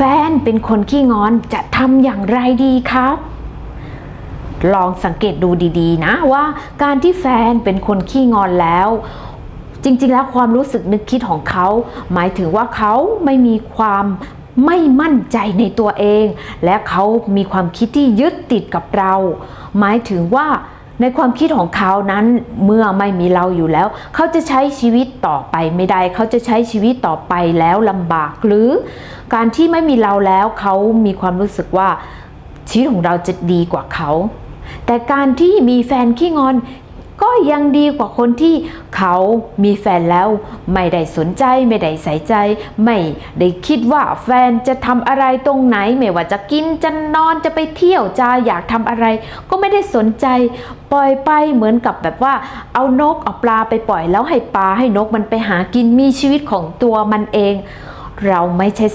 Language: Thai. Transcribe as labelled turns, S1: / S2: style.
S1: แฟนเป็นคนขี้งอนจะทำอย่างไรดีครับ ลองสังเกตดูดีๆ นะว่าการที่แฟนเป็นคนขี้งอนแล้ว จริงๆ แล้วความรู้สึกนึกคิดของเขา หมายถึงว่าเขาไม่มีความไม่มั่นใจในตัวเอง และเขามีความคิดที่ยึดติดกับเรา หมายถึงว่า ในความคิดของเขานั้นเมื่อไม่มีเราอยู่แล้ว เขาจะใช้ชีวิตต่อไปไม่ได้ เขาจะใช้ชีวิตต่อไปแล้วลำบาก หรือการที่ไม่มีเราแล้วเขามีความรู้สึกว่าชีวิตของเราจะดีกว่าเขา แต่การที่มีแฟนขี้งอน ก็ยังดีกว่าคนที่เขามีแฟนแล้ว ไม่ได้สนใจไม่ได้ใส่ใจ ไม่ได้คิดว่าแฟนจะทำอะไรตรงไหน ไม่ว่าจะกินจะนอนจะไปเที่ยวจะอยากทำอะไร ก็ไม่ได้สนใจ ปล่อยไปเหมือนกับแบบว่า เอานกเอาปลาไปปล่อยแล้วให้ปลาให้นกมันไปหากินมีชีวิตของตัวมันเอง เราไม่ใช่